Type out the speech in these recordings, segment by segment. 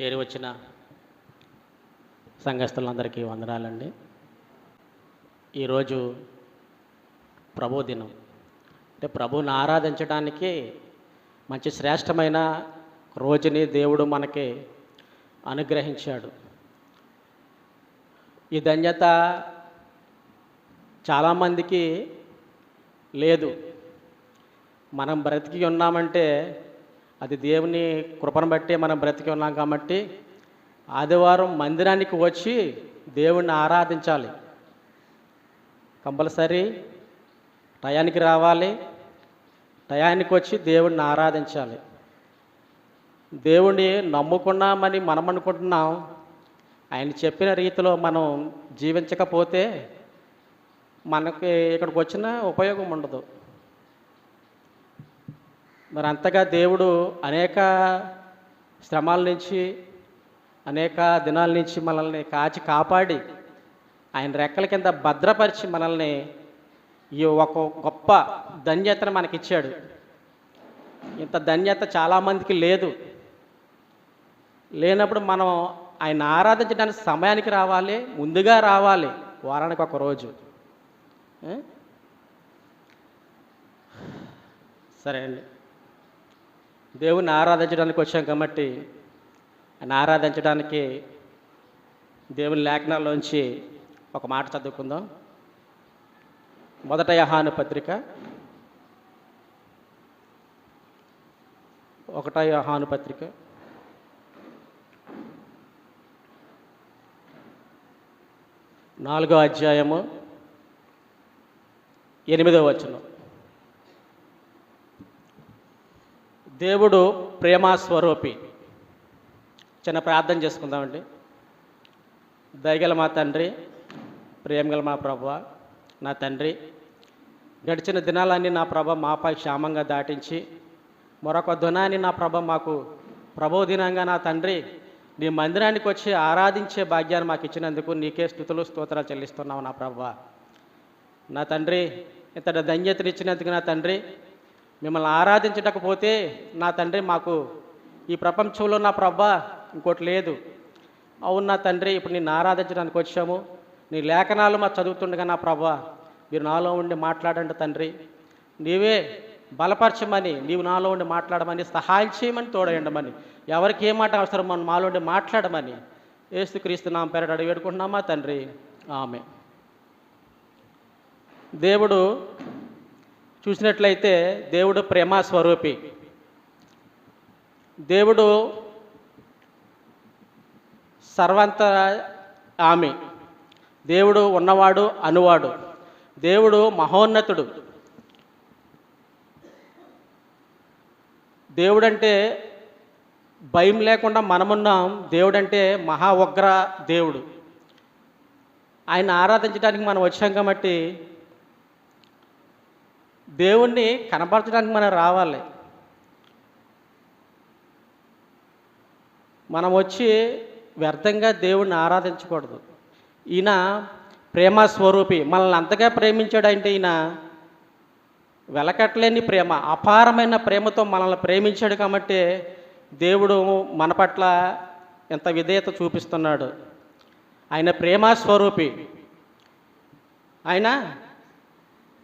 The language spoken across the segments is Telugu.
చేరి వచ్చిన సంఘస్థులందరికీ వందనాలండి. ఈరోజు ప్రభు దినం. అంటే ప్రభువుని ఆరాధించడానికి మంచి శ్రేష్టమైన రోజుని దేవుడు మనకి అనుగ్రహించాడు. ఈ ధన్యత చాలామందికి లేదు. మనం బ్రతికి ఉన్నామంటే అది దేవుని కృపను బట్టి మనం బ్రతికి ఉన్నాం కాబట్టి ఆదివారం మందిరానికి వచ్చి దేవుణ్ణి ఆరాధించాలి. కంపల్సరీ టయానికి రావాలి. టయానికి వచ్చి దేవుణ్ణి ఆరాధించాలి. దేవుణ్ణి నమ్ముకున్నామని మనం అనుకుంటున్నాం. ఆయన చెప్పిన రీతిలో మనం జీవించకపోతే మనకి ఇక్కడికి వచ్చిన ఉపయోగం ఉండదు. మరి అంతగా దేవుడు అనేక శ్రమాల నుంచి అనేక దినాల నుంచి మనల్ని కాచి కాపాడి ఆయన రెక్కల కింద భద్రపరిచి మనల్ని ఈ ఒక గొప్ప ధన్యతను మనకిచ్చాడు. ఇంత ధన్యత చాలామందికి లేదు. లేనప్పుడు మనం ఆయన ఆరాధించడానికి సమయానికి రావాలి ముందుగా రావాలి వారానికి ఒక రోజు. సరే అండి. దేవుణ్ణి ఆరాధించడానికి వచ్చాం కాబట్టి ఆయన ఆరాధించడానికి దేవుని లేఖనాల్లోంచి ఒక మాట చదువుకుందాం. మొదట యహాను పత్రిక ఒకట యహాను పత్రిక. నాలుగో అధ్యాయము ఎనిమిదో వచనం. దేవుడు ప్రేమ స్వరూపి చిన్న ప్రార్థన చేసుకుందామండి. దయగల మా తండ్రి ప్రేమగల మా ప్రభ నా తండ్రి గడిచిన దినాలన్నీ నా ప్రభ మాపై క్షేమంగా దాటించి మరొక దునాన్ని నా ప్రభ మాకు ప్రభోదినంగా నా తండ్రి నీ మందిరానికి వచ్చి ఆరాధించే భాగ్యాన్ని మాకు ఇచ్చినందుకు నీకే స్థుతులు స్తోత్రాలు చెల్లిస్తున్నావు నా ప్రభ. నా తండ్రి ఇంతటి ధన్యతనిచ్చినందుకు నా తండ్రి మిమ్మల్ని ఆరాధించటకపోతే నా తండ్రి మాకు ఈ ప్రపంచంలో నా ప్రభా ఇంకోటి లేదు. అవును నా తండ్రి ఇప్పుడు నిన్ను ఆరాధించడానికి వచ్చాము. నీ లేఖనాలు మా చదువుతుండగా నా ప్రభా మీరు నాలో ఉండి మాట్లాడండి తండ్రి. నీవే బలపరచమని నీవు నాలో ఉండి మాట్లాడమని సహాయం చేయమని తోడయండమని ఎవరికి ఏ మాట అవసరం మనం మాలో ఉండి మాట్లాడమని ఏసుక్రీస్తు నా పేరట అడిగి వేడుకుంటున్నామా తండ్రి? ఆమె దేవుడు చూసినట్లయితే దేవుడు ప్రేమ స్వరూపి. దేవుడు సర్వంత ఆమె. దేవుడు ఉన్నవాడు అనువాడు. దేవుడు మహోన్నతుడు. దేవుడంటే భయం లేకుండా మనమున్నాం. దేవుడంటే మహా ఉగ్ర దేవుడు. ఆయన ఆరాధించడానికి మనం వచ్చాం కాబట్టి దేవుణ్ణి కనపరచడానికి మనం రావాలి. మనం వచ్చి వ్యర్థంగా దేవుణ్ణి ఆరాధించకూడదు. ఈయన ప్రేమ స్వరూపి మనల్ని అంతగా ప్రేమించాడు అంటే ఈయన వెలకట్లేని ప్రేమ అపారమైన ప్రేమతో మనల్ని ప్రేమించాడు కాబట్టి దేవుడు మన పట్ల ఎంత విధేయత చూపిస్తున్నాడు. ఆయన ప్రేమ స్వరూపి. ఆయన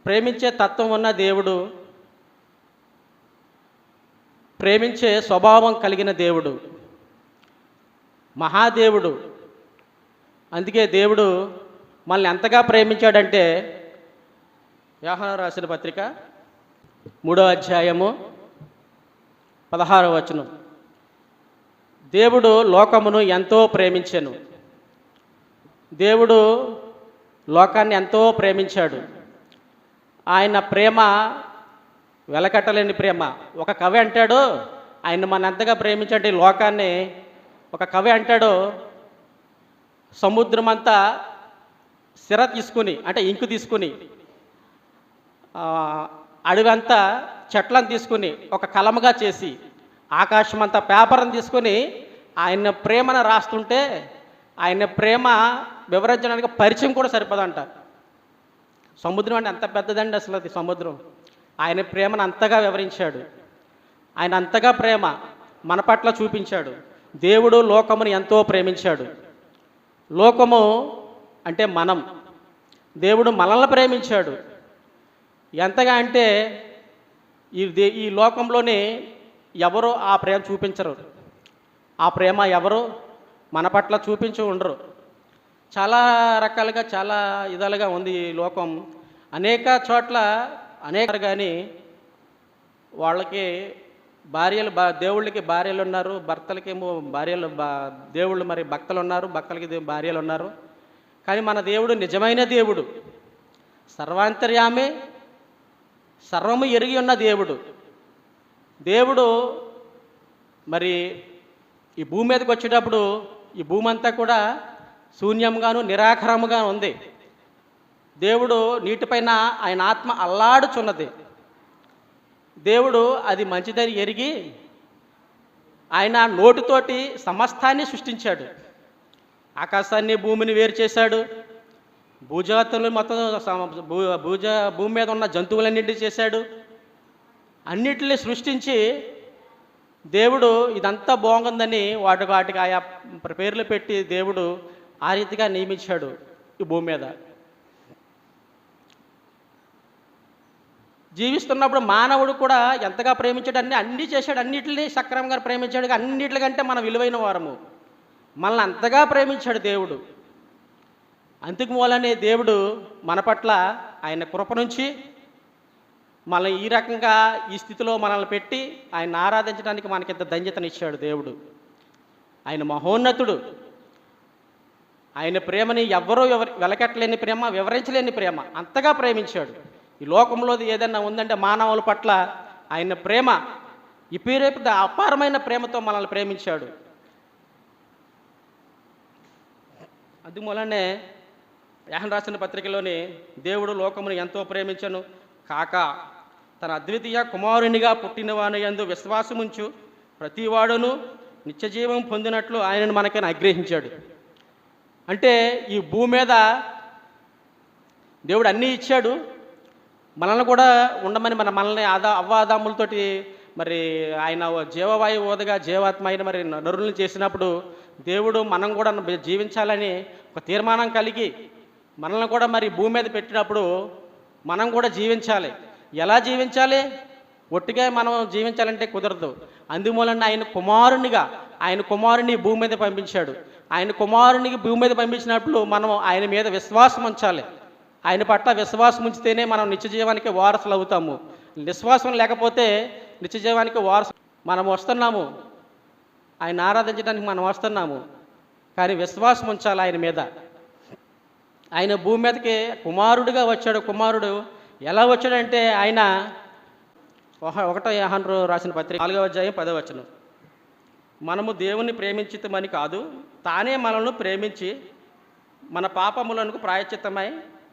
ప్రేమించే తత్వం ఉన్న దేవుడు ప్రేమించే స్వభావం కలిగిన దేవుడు మహాదేవుడు. అందుకే దేవుడు మనల్ని ఎంతగా ప్రేమించాడంటే వ్యవహారం రాసిన పత్రిక మూడో అధ్యాయము పదహారవ వచనం. దేవుడు లోకమును ఎంతో ప్రేమించాను. దేవుడు లోకాన్ని ఎంతో ప్రేమించాడు. ఆయన ప్రేమ వెలకట్టలేని ప్రేమ. ఒక కవి అంటాడు ఆయన మన ఎంతగా ప్రేమించండి లోకాన్ని. ఒక కవి అంటాడు సముద్రం అంతా సిర తీసుకుని అంటే ఇంకు తీసుకుని అడవంతా చెట్లను తీసుకుని ఒక కలముగా చేసి ఆకాశం అంతా పేపర్ని తీసుకుని ఆయన ప్రేమను రాస్తుంటే ఆయన ప్రేమ వివరించడానికి పరిచయం కూడా సరిపోదంట. సముద్రం అంటే ఎంత పెద్దదండి అసలు అది సముద్రం. ఆయన ప్రేమను అంతగా వివరించాడు. ఆయన అంతగా ప్రేమ మన పట్ల చూపించాడు. దేవుడు లోకమును ఎంతో ప్రేమించాడు. లోకము అంటే మనం. దేవుడు మనల్ని ప్రేమించాడు. ఎంతగా అంటే ఈ దే ఈ లోకంలోనే ఎవరు ఆ ప్రేమ చూపించరు. ఆ ప్రేమ ఎవరు? మన పట్ల చూపించి ఉండరు. చాలా రకాలుగా చాలా విధాలుగా ఉంది ఈ లోకం. అనేక చోట్ల అనేక కానీ వాళ్ళకి భార్యలు బా దేవుళ్ళకి భార్యలు ఉన్నారు భర్తలకేమో భార్యలు బా దేవుళ్ళు మరి భక్తలు ఉన్నారు భక్తలకి భార్యలు ఉన్నారు కానీ మన దేవుడు నిజమైన దేవుడు. సర్వాంతర్యామే సర్వము ఎరిగి ఉన్న దేవుడు. దేవుడు మరి ఈ భూమి మీదకి వచ్చేటప్పుడు ఈ భూమి అంతా కూడా శూన్యంగాను నిరాకరముగా ఉంది. దేవుడు నీటిపైన ఆయన ఆత్మ అల్లాడుచున్నది. దేవుడు అది మంచిదని ఎరిగి ఆయన నోటితోటి సమస్తాన్ని సృష్టించాడు. ఆకాశాన్ని భూమిని వేరు చేశాడు. భూజాతులు మొత్తం భూ భూజ భూమి మీద ఉన్న జంతువులన్నింటినీ చేశాడు. అన్నిటిని సృష్టించి దేవుడు ఇదంతా బాగుందని వాటి వాటికి ఆయా పేర్లు పెట్టి దేవుడు ఆ రీతిగా నియమించాడు ఈ భూమి మీద. జీవిస్తున్నప్పుడు మానవుడు కూడా ఎంతగా ప్రేమించాడు అన్ని అన్నీ చేశాడు. అన్నిటిని సక్రమంగా ప్రేమించాడు. అన్నిటికంటే మనం విలువైన వారము. మనల్ని అంతగా ప్రేమించాడు దేవుడు. అందుకు మూలనే దేవుడు మన పట్ల ఆయన కృప నుంచి మనల్ని ఈ రకంగా ఈ స్థితిలో మనల్ని పెట్టి ఆయన ఆరాధించడానికి మనకింత ధన్యతనిచ్చాడు దేవుడు. ఆయన మహోన్నతుడు. ఆయన ప్రేమని ఎవ్వరూ ఎవరు వెలకట్టలేని ప్రేమ వివరించలేని ప్రేమ. అంతగా ప్రేమించాడు. ఈ లోకంలో ఏదైనా ఉందంటే మానవుల పట్ల ఆయన ప్రేమ ఇపిరేపు అపారమైన ప్రేమతో మనల్ని ప్రేమించాడు. అందుమూలనే యాహన్ రాసిన పత్రికలోని దేవుడు లోకమును ఎంతో ప్రేమించను. కాక తన అద్వితీయ కుమారునిగా పుట్టినవాని యందు విశ్వాసముంచు ప్రతివాడును నిత్యజీవం పొందినట్లు ఆయనను మనకైనా అగ్రహించాడు అంటే ఈ భూమి మీద దేవుడు అన్నీ ఇచ్చాడు. మనల్ని కూడా ఉండమని మన మనల్ని ఆదా అవ్వాదాములతోటి మరి ఆయన జీవవాయు ఓదగా జీవాత్మ అయిన మరి నరులను చేసినప్పుడు దేవుడు మనం కూడా జీవించాలని ఒక తీర్మానం కలిగి మనల్ని కూడా మరి భూమి మీద పెట్టినప్పుడు మనం కూడా జీవించాలి. ఎలా జీవించాలి? ఒట్టిగా మనం జీవించాలంటే కుదరదు. అందుమూలన ఆయన కుమారునిగా ఆయన కుమారుని భూమి మీద పంపించాడు. ఆయన కుమారునికి భూమి మీద పంపించినప్పుడు మనం ఆయన మీద విశ్వాసం ఉంచాలి. ఆయన పట్ల విశ్వాసం ఉంచితేనే మనం నిత్యజీవానికి వారసులు అవుతాము. విశ్వాసం లేకపోతే నిత్యజీవానికి వారసులు వారసు మనం వస్తున్నాము. ఆయన ఆరాధించడానికి మనం వస్తున్నాము. కానీ విశ్వాసం ఉంచాలి ఆయన మీద. ఆయన భూమి మీదకి కుమారుడిగా వచ్చాడు. కుమారుడు ఎలా వచ్చాడంటే ఆయన ఒకటో యాహన్రు రాసిన పత్రిక నాలుగవ అధ్యాయం పదవచనం మనము దేవుని ప్రేమించితమని కాదు తానే మనల్ని ప్రేమించి మన పాపములకు ప్రాయచిత్తమై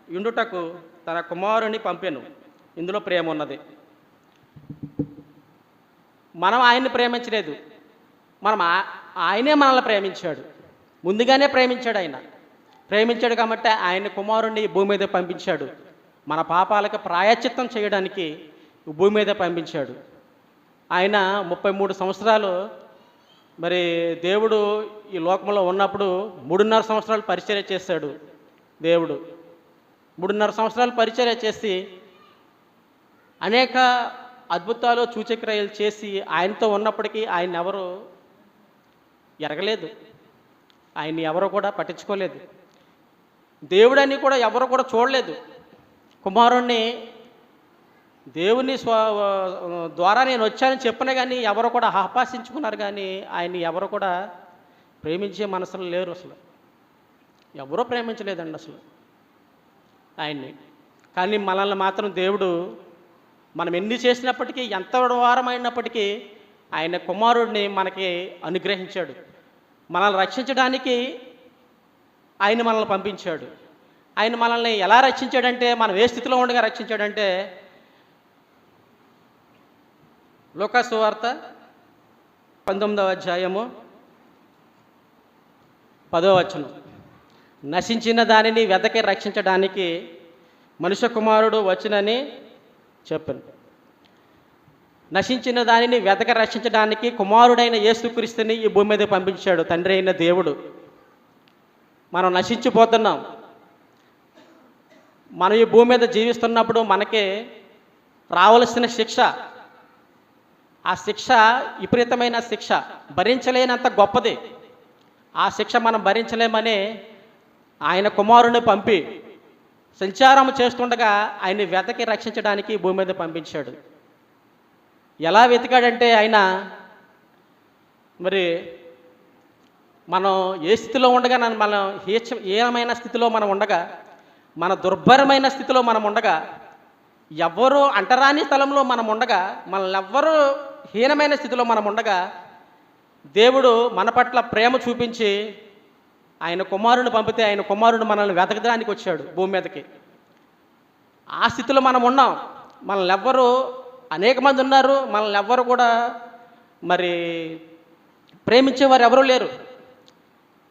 ఇండుటకు తన కుమారుని పంపెను. ఇందులో ప్రేమ ఉన్నది. మనం ఆయన్ని ప్రేమించలేదు. మనం ఆ- ఆయనే మనల్ని ప్రేమించాడు. ముందుగానే ప్రేమించాడు ఆయన. ప్రేమించాడు కాబట్టి ఆయన కుమారుణ్ణి భూమి మీద పంపించాడు. మన పాపాలకు ప్రాయచిత్తం చేయడానికి భూమి మీద పంపించాడు. ఆయన ముప్పై మూడు సంవత్సరాలు మరి దేవుడు ఈ లోకంలో ఉన్నప్పుడు మూడున్నర సంవత్సరాలు పరిచర్య చేశాడు దేవుడు. మూడున్నర సంవత్సరాలు పరిచర్య చేసి అనేక అద్భుతాలు సూచక్రియలు చేసి ఆయనతో ఉన్నప్పటికీ ఆయన ఎవరు ఎరగలేదు. ఆయన్ని ఎవరు కూడా పట్టించుకోలేదు. దేవుడని కూడా ఎవరు కూడా చూడలేదు. కుమారుణ్ణి దేవుని స్వ ద్వారా నేను వచ్చానని చెప్పిన కానీ ఎవరు కూడా ఆపాసించుకున్నారు కానీ ఆయన్ని ఎవరు కూడా ప్రేమించే మనసులు లేరు అసలు. ఎవరూ ప్రేమించలేదండి అసలు ఆయన్ని. కానీ మనల్ని మాత్రం దేవుడు మనం ఎన్ని చేసినప్పటికీ ఎంత వారమైనప్పటికీ ఆయన కుమారుడిని మనకి అనుగ్రహించాడు. మనల్ని రక్షించడానికి ఆయన మనల్ని పంపించాడు. ఆయన మనల్ని ఎలా రక్షించాడంటే మనం ఏ స్థితిలో ఉండగా రక్షించాడంటే లోకాసు వార్త పంతొమ్మిదవ అధ్యాయము పదో వచనం. నశించిన దానిని వెదకి రక్షించడానికి మనుష్య కుమారుడు వచ్చినని చెప్పాను. నశించిన దానిని వెతక రక్షించడానికి కుమారుడైన యేసుక్రీస్తుని ఈ భూమి మీద పంపించాడు తండ్రి అయిన దేవుడు. మనం నశించిపోతున్నాం. మనం ఈ భూమి మీద జీవిస్తున్నప్పుడు మనకి రావలసిన శిక్ష ఆ శిక్ష విపరీతమైన శిక్ష. భరించలేనంత గొప్పది. ఆ శిక్ష మనం భరించలేమని ఆయన కుమారుని పంపి సంచారం చేస్తుండగా ఆయన్ని వెతకి రక్షించడానికి భూమి మీద పంపించాడు. ఎలా వెతికాడంటే ఆయన మరి మనం ఏ స్థితిలో ఉండగా నన్ను మనం హీచ హీనమైన స్థితిలో మనం ఉండగా మన దుర్భరమైన స్థితిలో మనం ఉండగా ఎవ్వరూ అంటరాని స్థలంలో మనం ఉండగా మనల్ని ఎవ్వరూ హీనమైన స్థితిలో మనం ఉండగా దేవుడు మన పట్ల ప్రేమ చూపించి ఆయన కుమారుని పంపితే ఆయన కుమారుడు మనల్ని వెతకడానికి వచ్చాడు భూమి మీదకి. ఆ స్థితిలో మనం ఉన్నాం. మనల్ని ఎవ్వరు అనేక మంది ఉన్నారు. మనల్ని ఎవ్వరు కూడా మరి ప్రేమించేవారు ఎవరూ లేరు.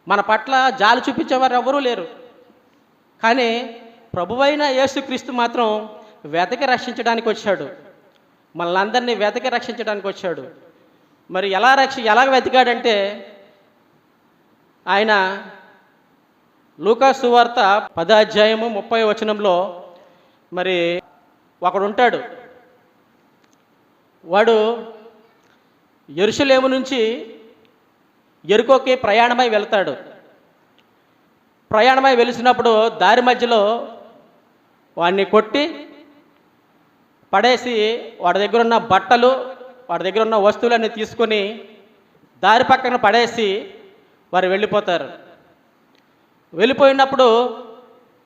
మన పట్ల జాలి చూపించేవారు ఎవరూ లేరు. కానీ ప్రభువైన యేసుక్రీస్తు మాత్రం వెతకి రక్షించడానికి వచ్చాడు. మనల్ని అందరినీ వెతకి రక్షించడానికి వచ్చాడు. మరి ఎలా రక్ష ఎలా వెతికాడంటే ఆయన లూకా సువార్త పదాధ్యాయము ముప్పై వచనంలో మరి ఒకడు ఉంటాడు వాడు ఎరుసలేము నుంచి ఎరుకోకి ప్రయాణమై వెళ్తాడు. ప్రయాణమై వెలిసినప్పుడు దారి మధ్యలో వాడిని కొట్టి పడేసి వాడి దగ్గర ఉన్న బట్టలు వాడి దగ్గర ఉన్న వస్తువులన్నీ తీసుకొని దారి పక్కన పడేసి వారు వెళ్ళిపోతారు. వెళ్ళిపోయినప్పుడు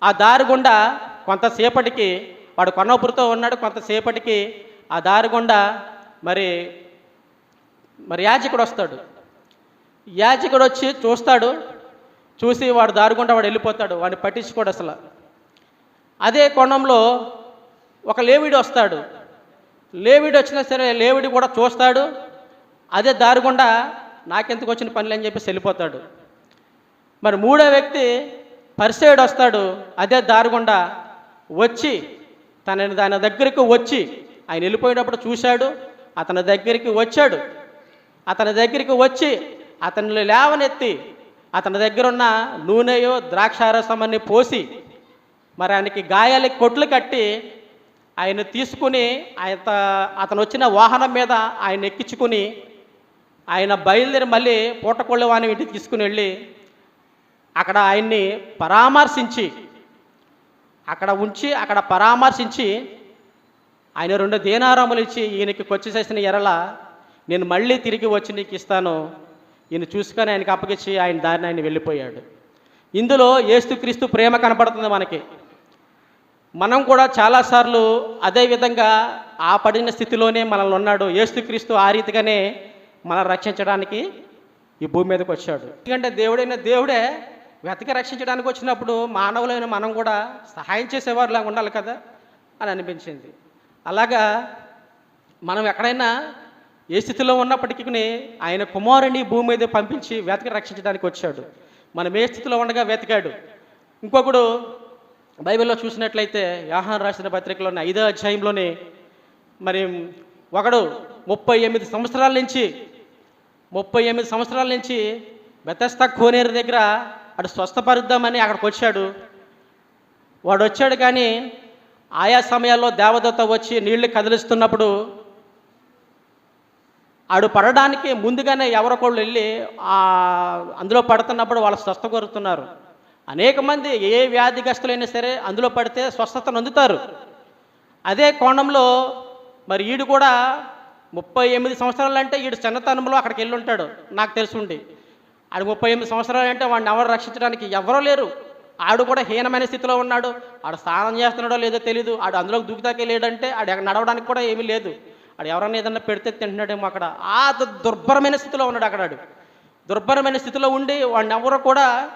ఆ దారి గుండా కొంతసేపటికి వాడు కొన్నపురితో ఉన్నాడు కొంతసేపటికి ఆ దారి గుండా మరి మరి యాజకుడు వస్తాడు. యాజకుడు వచ్చి చూస్తాడు చూసి వాడు దారుగుండా వాడు వెళ్ళిపోతాడు వాడిని పట్టించుకోడు అసలు. అదే కోణంలో ఒక లేవిడి వస్తాడు. లేవిడి వచ్చినా సరే లేవిడి కూడా చూస్తాడు. అదే దారుగుండా నాకెందుకు వచ్చిన పనులు అని చెప్పేసి వెళ్ళిపోతాడు. మరి మూడో వ్యక్తి పరిసేయుడు వస్తాడు. అదే దారుగుండా వచ్చి తనని దాని దగ్గరికి వచ్చి ఆయన వెళ్ళిపోయేటప్పుడు చూశాడు. అతని దగ్గరికి వచ్చాడు. అతని దగ్గరికి వచ్చి అతన్ని లేవనెత్తి అతని దగ్గర ఉన్న నూనెయో ద్రాక్షారసమని పోసి మరి ఆయనకి గాయాలకి కొట్లు కట్టి ఆయన తీసుకుని ఆయన అతను వచ్చిన వాహనం మీద ఆయన ఎక్కించుకుని ఆయన బయలుదేరి మళ్ళీ పూటకొళ్ళవాణి ఇంటికి తీసుకుని వెళ్ళి అక్కడ ఆయన్ని పరామర్శించి అక్కడ ఉంచి అక్కడ పరామర్శించి ఆయన రెండు దీనారాములు ఇచ్చి ఈయనకి కొచ్చి చేసిన ఎరల నేను మళ్ళీ తిరిగి వచ్చి నీకు ఇస్తాను. ఈయన చూసుకొని ఆయనకి అప్పగించి ఆయన దారిని ఆయన వెళ్ళిపోయాడు. ఇందులో ఏసుక్రీస్తు ప్రేమ కనపడుతుంది మనకి. మనం కూడా చాలాసార్లు అదే విధంగా ఆ పడిన స్థితిలోనే మనల్ని ఉన్నాడు ఏస్తుక్రీస్తు ఆ రీతిగానే మనల్ని రక్షించడానికి ఈ భూమి మీదకి వచ్చాడు. ఎందుకంటే దేవుడైన దేవుడే వెతకి రక్షించడానికి వచ్చినప్పుడు మానవులైన మనం కూడా సహాయం చేసేవారిలాగా ఉండాలి కదా అని అనిపించింది. అలాగా మనం ఎక్కడైనా ఏ స్థితిలో ఉన్నప్పటికీ ఆయన కుమారుని భూమి మీద పంపించి వెతకి రక్షించడానికి వచ్చాడు. మనం ఏ స్థితిలో ఉండగా వెతికాడు. ఇంకొకడు బైబిల్లో చూసినట్లయితే యాహాన్ రాసిన పత్రికలోని ఐదో అధ్యాయంలోని మరి ఒకడు ముప్పై ఎనిమిది సంవత్సరాల నుంచి ముప్పై ఎనిమిది సంవత్సరాల నుంచి బెతస్త కోనేరు దగ్గర అటు స్వస్థపరుద్దామని అక్కడికి వచ్చాడు. వాడు వచ్చాడు కానీ ఆయా సమయాల్లో దేవదత్త వచ్చి నీళ్ళు కదిలిస్తున్నప్పుడు ఆడు పడడానికి ముందుగానే ఎవరొకళ్ళు వెళ్ళి అందులో పడుతున్నప్పుడు వాళ్ళు స్వస్థ కోరుతున్నారు. అనేక మంది ఏ వ్యాధిగ్రస్తులైనా సరే అందులో పడితే స్వస్థతను అందుతారు. అదే కోణంలో మరి ఈడు కూడా ముప్పై ఎనిమిది సంవత్సరాలు అంటే ఈడు చిన్నతనంలో అక్కడికి వెళ్ళి ఉంటాడు నాకు తెలుసుండి. ఆడు ముప్పై ఎనిమిది సంవత్సరాలు అంటే వాడిని ఎవరు రక్షించడానికి ఎవరో లేరు. ఆడు కూడా హీనమైన స్థితిలో ఉన్నాడు. ఆడు స్నానం చేస్తున్నాడో లేదో తెలియదు ఆడు అందులోకి దూకుతాకే లేడంటే ఆడు నడవడానికి కూడా ఏమీ లేదు. ఆడు ఎవరైనా ఏదన్నా పెడితే తింటున్నాడేమో అక్కడ. ఆ దుర్భరమైన స్థితిలో ఉన్నాడు అక్కడ ఆడు. దుర్భరమైన స్థితిలో ఉండి వాడిని ఎవరు కూడా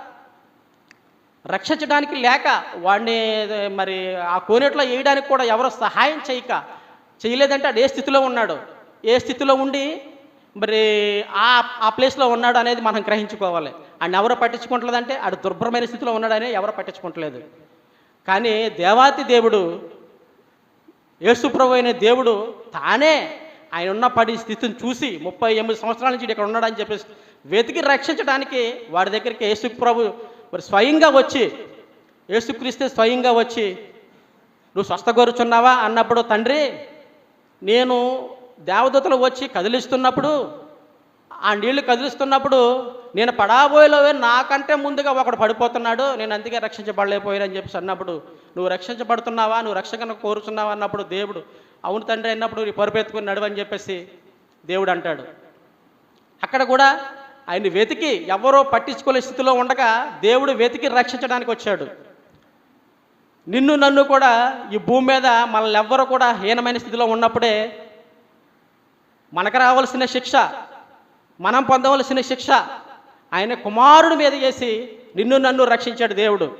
రక్షించడానికి లేక వాడిని మరి ఆ కోనేట్లో వేయడానికి కూడా ఎవరు సహాయం చేయక చేయలేదంటే అది ఏ స్థితిలో ఉన్నాడు? ఏ స్థితిలో ఉండి మరి ఆ ఆ ప్లేస్లో ఉన్నాడు అనేది మనం గ్రహించుకోవాలి. ఆయన ఎవరు పట్టించుకుంటలేదంటే ఆడు దుర్భరమైన స్థితిలో ఉన్నాడని ఎవరు పట్టించుకుంటలేదు. కానీ దేవాతి దేవుడు యేసుప్రభు అయిన దేవుడు తానే ఆయన ఉన్న పడి స్థితిని చూసి ముప్పై ఎనిమిది సంవత్సరాల నుంచి ఇక్కడ ఉన్నాడని చెప్పేసి వెతికి రక్షించడానికి వాడి దగ్గరికి యేసు ప్రభు మరి స్వయంగా వచ్చి యేసుక్రీస్తే స్వయంగా వచ్చి నువ్వు స్వస్థగోరుచున్నావా అన్నప్పుడు తండ్రి నేను దేవదూతలు వచ్చి కదిలిస్తున్నప్పుడు ఆ నీళ్ళు కదిలిస్తున్నప్పుడు నేను పడాబోయేలోవే నాకంటే ముందుగా ఒకడు పడిపోతున్నాడు నేను అందుకే రక్షించబడలేకపోయానని చెప్పేసి అన్నప్పుడు నువ్వు రక్షించబడుతున్నావా? నువ్వు రక్షకను కోరుచున్నావా? అన్నప్పుడు దేవుడు అవును తండ్రి అన్నప్పుడు నీ పరుపెత్తుకుని నడువని చెప్పేసి దేవుడు అంటాడు. అక్కడ కూడా ఆయన వెతికి ఎవరో పట్టించుకోలే స్థితిలో ఉండగా దేవుడు వెతికి రక్షించడానికి వచ్చాడు. నిన్ను నన్ను కూడా ఈ భూమి మీద మనల్ని ఎవ్వరూ కూడా హీనమైన స్థితిలో ఉన్నప్పుడే మనకు రావాల్సిన శిక్ష మనం పొందవలసిన శిక్ష ఆయన కుమారుడి మీద వేసి నిన్ను నన్ను రక్షించాడు దేవుడు.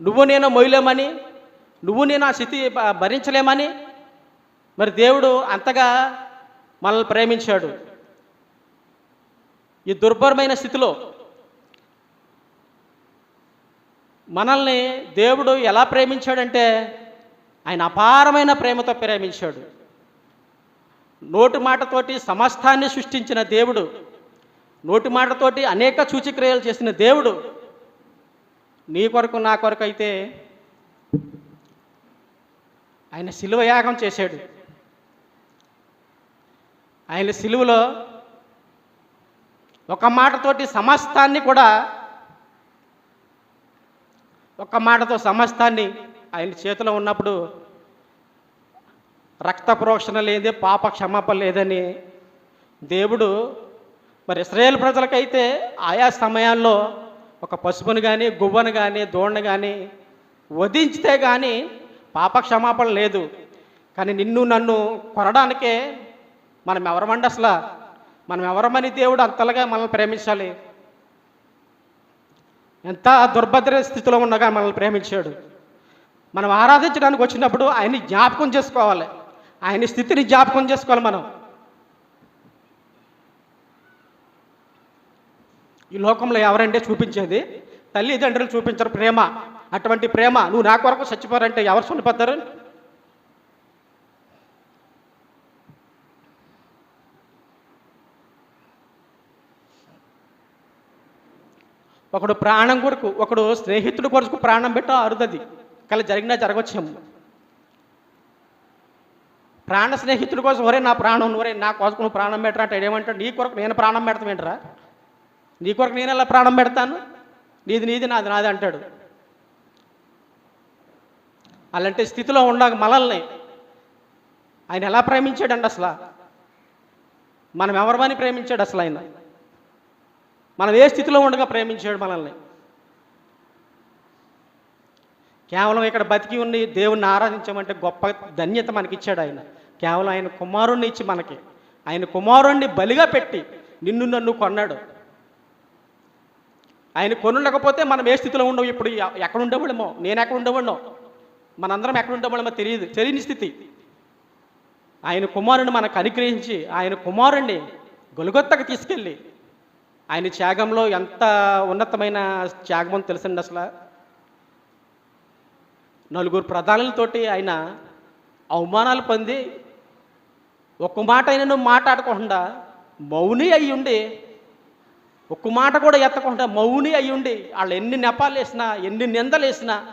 నువ్వు నేను మొయ్యలేమని నువ్వు నేను ఆ స్థితి భరించలేమని మరి దేవుడు అంతగా మనల్ని ప్రేమించాడు. ఈ దుర్భరమైన స్థితిలో మనల్ని దేవుడు ఎలా ప్రేమించాడంటే ఆయన అపారమైన ప్రేమతో ప్రేమించాడు. నోటి మాటతోటి సమస్తాన్ని సృష్టించిన దేవుడు నోటి మాటతోటి అనేక సూచిక్రియలు చేసిన దేవుడు నీ కొరకు నా కొరకు అయితే ఆయన శిలువ యాగం చేశాడు. ఆయన సిలువలో ఒక మాటతోటి సమస్తాన్ని కూడా ఒక మాటతో సమస్తాన్ని ఆయన చేతిలో ఉన్నప్పుడు రక్త ప్రోక్షణ లేదే పాప క్షమాపణ లేదని దేవుడు మరి ఇస్రాయేల్ ప్రజలకైతే ఆయా సమయాల్లో ఒక పసుపును కానీ గువ్వను కానీ దోణను కానీ వధించితే కానీ పాప క్షమాపణ లేదు. కానీ నిన్ను నన్ను కొనడానికే మనం ఎవరమండి అసలు మనం ఎవరమని దేవుడు అంతలాగా మనల్ని ప్రేమించాలి? ఎంత దుర్భద్ర స్థితిలో ఉండగా మనల్ని ప్రేమించాడు. మనం ఆరాధించడానికి వచ్చినప్పుడు ఆయన్ని జ్ఞాపకం చేసుకోవాలి. ఆయన స్థితిని జ్ఞాపకం చేసుకోవాలి మనం. ఈ లోకంలో ఎవరంటే చూపించేది? తల్లిదండ్రులు చూపించరు ప్రేమ. అటువంటి ప్రేమ నువ్వు నా కొరకు చచ్చిపోరంటే ఎవరు చనిపోతారు? ఒకడు ప్రాణం కొరకు ఒకడు స్నేహితుడు కొరకు ప్రాణం పెట్ట అరుదది. కల జరిగినా జరగచ్చేమో. ప్రాణ స్నేహితుడి కోసం ఒరే నా ప్రాణం ఒరే నా కోసం నువ్వు ప్రాణం పెట్టరా అంటే ఏమంటాడు? నీ కొరకు నేను ప్రాణం పెడతామేంటరా నీ కొరకు నేను ఎలా ప్రాణం పెడతాను? నీది నీది నాది నాది అంటాడు. అలాంటి స్థితిలో ఉండ మనల్ని ఆయన ఎలా ప్రేమించాడండి అసలు? మనం ఎవరివని ప్రేమించాడు అసలు ఆయన? మనం ఏ స్థితిలో ఉండగా ప్రేమించాడు మనల్ని? కేవలం ఇక్కడ బతికి ఉండి దేవుణ్ణి ఆరాధించమంటే గొప్ప ధన్యత మనకి ఇచ్చాడు ఆయన. కేవలం ఆయన కుమారుణ్ణి ఇచ్చి మనకి. ఆయన కుమారుణ్ణి బలిగా పెట్టి నిన్ను నన్ను కొన్నాడు. ఆయన కొనుండకపోతే మనం ఏ స్థితిలో ఉండవు? ఇప్పుడు ఎక్కడ ఉండేవాళ్ళమో? నేను ఎక్కడ ఉండేవాళ్ళో? మనందరం ఎక్కడ ఉండేవాళ్ళమో తెలియదు తెలియని స్థితి. ఆయన కుమారుని మనకు అనుగ్రహించి ఆయన కుమారుణ్ణి గొలుగొత్తకు తీసుకెళ్ళి ఆయన త్యాగంలో ఎంత ఉన్నతమైన త్యాగమో తెలుసండి అసలు. నలుగురు ప్రధానులతోటి ఆయన అవమానాలు పొంది ఒక్క మాట అయినా మాట్లాడకుండా మౌని అయ్యుండి ఒక్క మాట కూడా ఎత్తకుండా మౌని అయ్యుండి వాళ్ళు ఎన్ని నెపాలు వేసినా ఎన్ని నిందలు వేసినా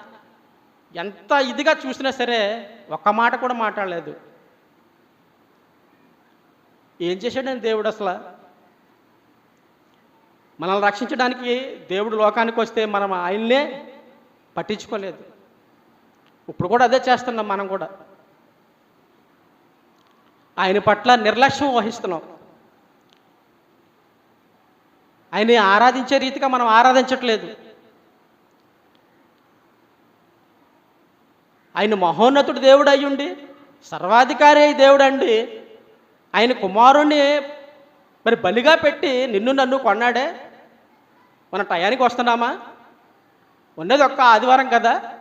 ఎంత ఇదిగా చూసినా సరే ఒక్క మాట కూడా మాట్లాడలేదు. ఏం చేశాడని దేవుడు అసలు? మనల్ని రక్షించడానికి దేవుడు లోకానికి వస్తే మనం ఆయన్నే పట్టించుకోలేదు. ఇప్పుడు కూడా అదే చేస్తున్నాం మనం కూడా. ఆయన పట్ల నిర్లక్ష్యం వహిస్తున్నాం. ఆయన్ని ఆరాధించే రీతిగా మనం ఆరాధించట్లేదు. ఆయన మహోన్నతుడు దేవుడు అయ్యుండి సర్వాధికారి అయి దేవుడు అండి. ఆయన కుమారుణ్ణి మరి బలిగా పెట్టి నిన్ను నన్ను కొన్నాడే. మన టయానికి వస్తున్నామా? ఉన్నది ఒక్క ఆదివారం కదా.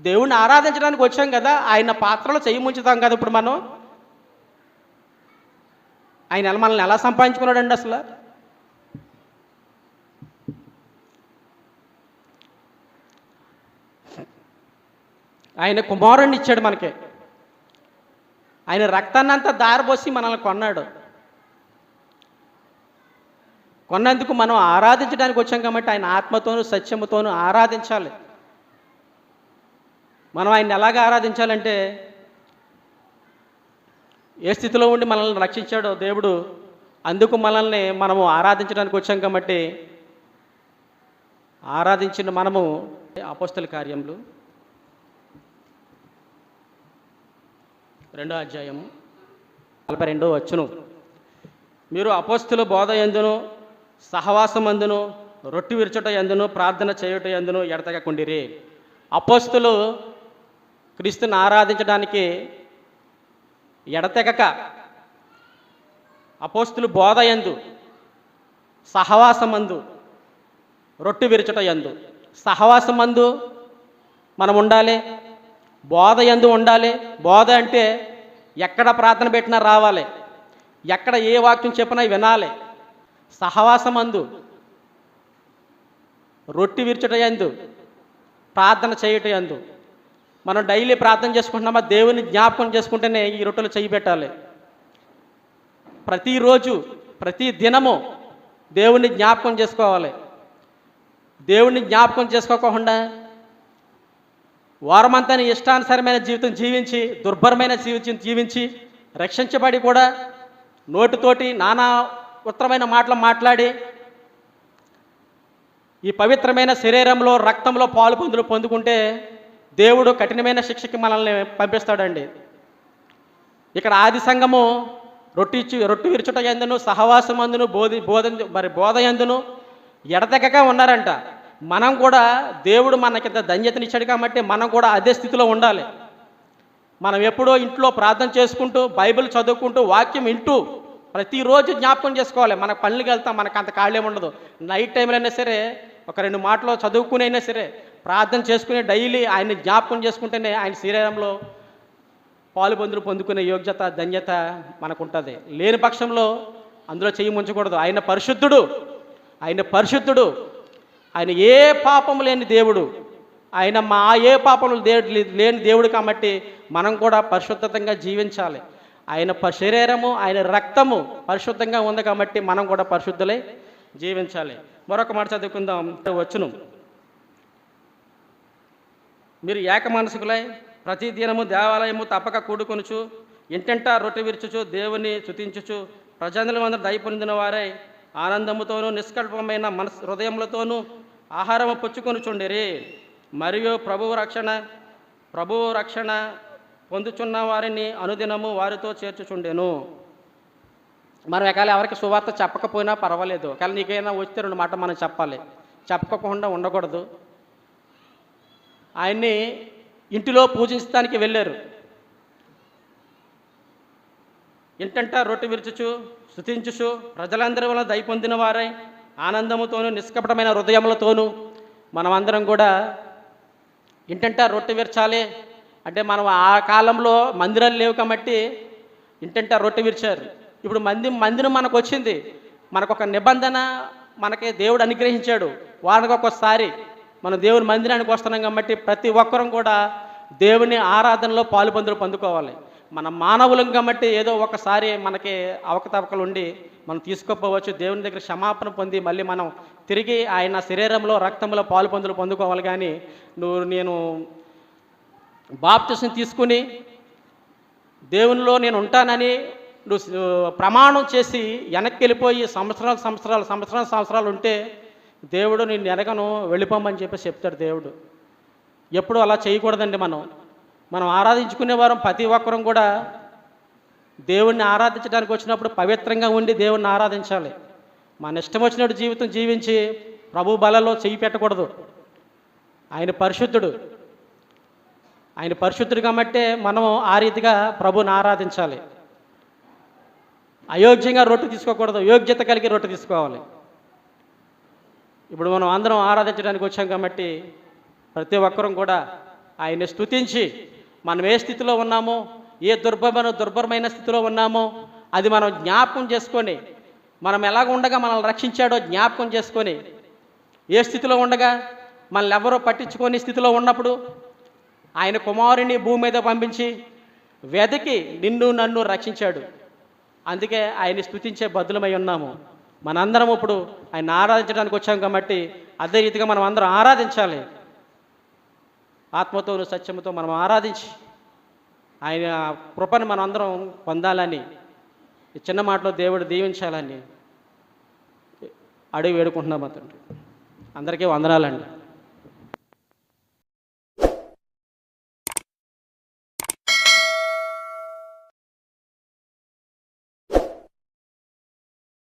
దేవుణ్ణి ఆరాధించడానికి వచ్చాం కదా. ఆయన పాత్రలో చెయ్యి ముంచుతాం కదా ఇప్పుడు మనం. ఆయన ఎలా మనల్ని ఎలా సంపాదించుకున్నాడండి అసలు? ఆయన కుమారుణ్ణి ఇచ్చాడు మనకి. ఆయన రక్తాన్నంతా దారిపోసి మనల్ని కొన్నాడు. కొన్నందుకు మనం ఆరాధించడానికి వచ్చాం కాబట్టి ఆయన ఆత్మతోనూ సత్యముతోనూ ఆరాధించాలి. మనం ఆయన ఎలాగ ఆరాధించాలంటే ఏ స్థితిలో ఉండి మనల్ని రక్షించాడో దేవుడు అందుకు మనల్ని మనము ఆరాధించడానికి వచ్చాం కాబట్టి ఆరాధించిన మనము అపోస్తల కార్యములు. రెండో అధ్యాయము నలభై రెండో వచ్చును మీరు అపోస్తుల బోధ ఎందును? సహవాసమందును రొట్టి విరుచుట ఎందును ప్రార్థన చేయుట ఎందును ఎడతగకుండిరి. అపోస్తులు క్రీస్తుని ఆరాధించడానికి ఎడతెగక అపోస్తులు బోధ ఎందు సహవాసమందు రొట్టి విరుచుట ఎందు. సహవాసమందు మనం ఉండాలి బోధ ఎందు ఉండాలి. బోధ అంటే ఎక్కడ ప్రార్థన పెట్టినా రావాలి ఎక్కడ ఏ వాక్యం చెప్పినా వినాలి. సహవాసమందు రొట్టి విరుచుట ఎందు ప్రార్థన చేయుట ఎందు మనం డైలీ ప్రార్థన చేసుకుంటున్నామా? దేవుని జ్ఞాపకం చేసుకుంటేనే ఈ రొట్టెలు చేయి పెట్టాలి. ప్రతిరోజు ప్రతి దినము దేవుని జ్ఞాపకం చేసుకోవాలి. దేవుణ్ణి జ్ఞాపకం చేసుకోకుండా వారమంతా ఇష్టానుసారమైన జీవితం జీవించి దుర్భరమైన జీవితం జీవించి రక్షించబడి కూడా నోటితోటి నానా ఉత్తరమైన మాటలు మాట్లాడి ఈ పవిత్రమైన శరీరంలో రక్తంలో పాలు పొందులు పొందుకుంటే దేవుడు కఠినమైన శిక్షకి మనల్ని పంపిస్తాడండి. ఇక్కడ ఆది సంఘము రొట్టి రొట్టి విరుచుట ఎందును సహవాసం అందును బోధి బోధ మరి బోధ ఎందును ఎడతెగక ఉన్నారంట. మనం కూడా దేవుడు మనకింత ధన్యతనిచ్చాడు కాబట్టి మనం కూడా అదే స్థితిలో ఉండాలి. మనం ఎప్పుడో ఇంట్లో ప్రార్థన చేసుకుంటూ బైబిల్ చదువుకుంటూ వాక్యం వింటూ ప్రతిరోజు జ్ఞాపకం చేసుకోవాలి. మన పనులకి వెళ్తాం మనకు అంత ఖాళీ ఉండదు. నైట్ టైంలో అయినా సరే ఒక రెండు మాటలు చదువుకుని అయినా సరే ప్రార్థన చేసుకునే డైలీ ఆయన్ని జ్ఞాపకం చేసుకుంటేనే ఆయన శరీరంలో పాలు పొందులు పొందుకునే యోగ్యత ధన్యత మనకు ఉంటుంది లేని పక్షంలో అందులో చేయి ముంచకూడదు. ఆయన పరిశుద్ధుడు. ఆయన పరిశుద్ధుడు. ఆయన ఏ పాపం లేని దేవుడు. ఆయన మా ఏ పాపములు దేవుడు లేని దేవుడు కాబట్టి మనం కూడా పరిశుద్ధతంగా జీవించాలి. ఆయన ప- శరీరము ఆయన రక్తము పరిశుద్ధంగా ఉంది కాబట్టి మనం కూడా పరిశుద్ధులై జీవించాలి. మరొక మాట చదువుకుందాం. వచ్చును. మీరు ఏక మనసుకులై ప్రతి దినము దేవాలయము తప్పక కూడుకొనుచు ఇంటంటా రొట్టె విరుచుచు దేవుని చుతించుచు ప్రజలందరూ అందరూ దయ పొందిన వారై ఆనందముతోనూ నిష్కల్పమైన మనస్ హృదయములతోనూ ఆహారము పుచ్చుకొనుచుండిరి. మరియు ప్రభువు రక్షణ ప్రభువు రక్షణ పొందుచున్న వారిని అనుదినము వారితో చేర్చుచుండెను. మనం ఒకవేళ ఎవరికి సువార్త చెప్పకపోయినా పర్వాలేదు. ఒకవేళ నీకైనా వస్తే రెండు మాట మనం చెప్పాలి. చెప్పకుండా ఉండకూడదు. ఆయన్ని ఇంటిలో పూజించడానికి వెళ్ళారు. ఇంటంట రొట్టె విరుచుచు స్థుతించుచు ప్రజలందరి వల్ల దయ పొందిన వారై ఆనందముతోనూ నిష్కపటమైన హృదయములతోనూ మనమందరం కూడా ఇంటంట రొట్టె విరచాలి అంటే మనం ఆ కాలంలో మందిరాలు లేవు కాబట్టి ఇంటంట రొట్టె విరిచారు. ఇప్పుడు మంది మందిరం మనకు వచ్చింది. మనకు ఒక నిబంధన మనకి దేవుడు అనుగ్రహించాడు. వారికి ఒక్కొక్కసారి మనం దేవుని మందిరానికి వస్తున్నాం కాబట్టి ప్రతి ఒక్కరం కూడా దేవుని ఆరాధనలో పాలుపందులు పొందుకోవాలి. మన మానవులం కాబట్టి ఏదో ఒకసారి మనకి అవకతవకలు ఉండి మనం తీసుకోపోవచ్చు. దేవుని దగ్గర క్షమాపణ పొంది మళ్ళీ మనం తిరిగి ఆయన శరీరంలో రక్తంలో పాలు పొందులు పొందుకోవాలి. కానీ నువ్వు నేను బాప్తిసం తీసుకుని దేవునిలో నేను ఉంటానని నువ్వు ప్రమాణం చేసి వెనక్కి వెళ్ళిపోయి సంవత్సరాలు సంవత్సరాలు సంవత్సరాల సంవత్సరాలు ఉంటే దేవుడు నేను ఎరగను వెళ్ళిపోమని చెప్పేసి చెప్తాడు దేవుడు. ఎప్పుడు అలా చేయకూడదండి మనం. మనం ఆరాధించుకునే వారం ప్రతి ఒక్కరం కూడా దేవుణ్ణి ఆరాధించడానికి వచ్చినప్పుడు పవిత్రంగా ఉండి దేవుణ్ణి ఆరాధించాలి. మన ఇష్టం వచ్చినట్టు జీవితం జీవించి ప్రభు బలలో చెయ్యి పెట్టకూడదు. ఆయన పరిశుద్ధుడు. ఆయన పరిశుద్ధుడు కాబట్టి మనం ఆ రీతిగా ప్రభుని ఆరాధించాలి. అయోగ్యంగా రొట్టె తీసుకోకూడదు. యోగ్యత కలిగి రొట్టె తీసుకోవాలి. ఇప్పుడు మనం అందరం ఆరాధించడానికి వచ్చాం కాబట్టి ప్రతి ఒక్కరం కూడా ఆయన్ని స్తుతించి మనం ఏ స్థితిలో ఉన్నామో ఏ దుర్భమైన దుర్భరమైన స్థితిలో ఉన్నామో అది మనం జ్ఞాపకం చేసుకొని మనం ఎలాగ ఉండగా మనల్ని రక్షించాడో జ్ఞాపకం చేసుకొని ఏ స్థితిలో ఉండగా మనల్ని ఎవరో పట్టించుకొని స్థితిలో ఉన్నప్పుడు ఆయన కుమారుని భూమి మీద పంపించి వెదకి నిన్ను నన్ను రక్షించాడు. అందుకే ఆయన్ని స్థుతించే బద్దులమై ఉన్నాము. మనందరం ఇప్పుడు ఆయన ఆరాధించడానికి వచ్చాం కాబట్టి అదే రీతిగా మనం అందరం ఆరాధించాలి. ఆత్మతోను సత్యముతో మనం ఆరాధించి ఆయన కృపను మనం అందరం పొందాలని ఈ చిన్న మాటలో దేవుడు దీవించాలని అడిగి వేడుకుంటున్నాం అతను అందరికీ వందనాలండి.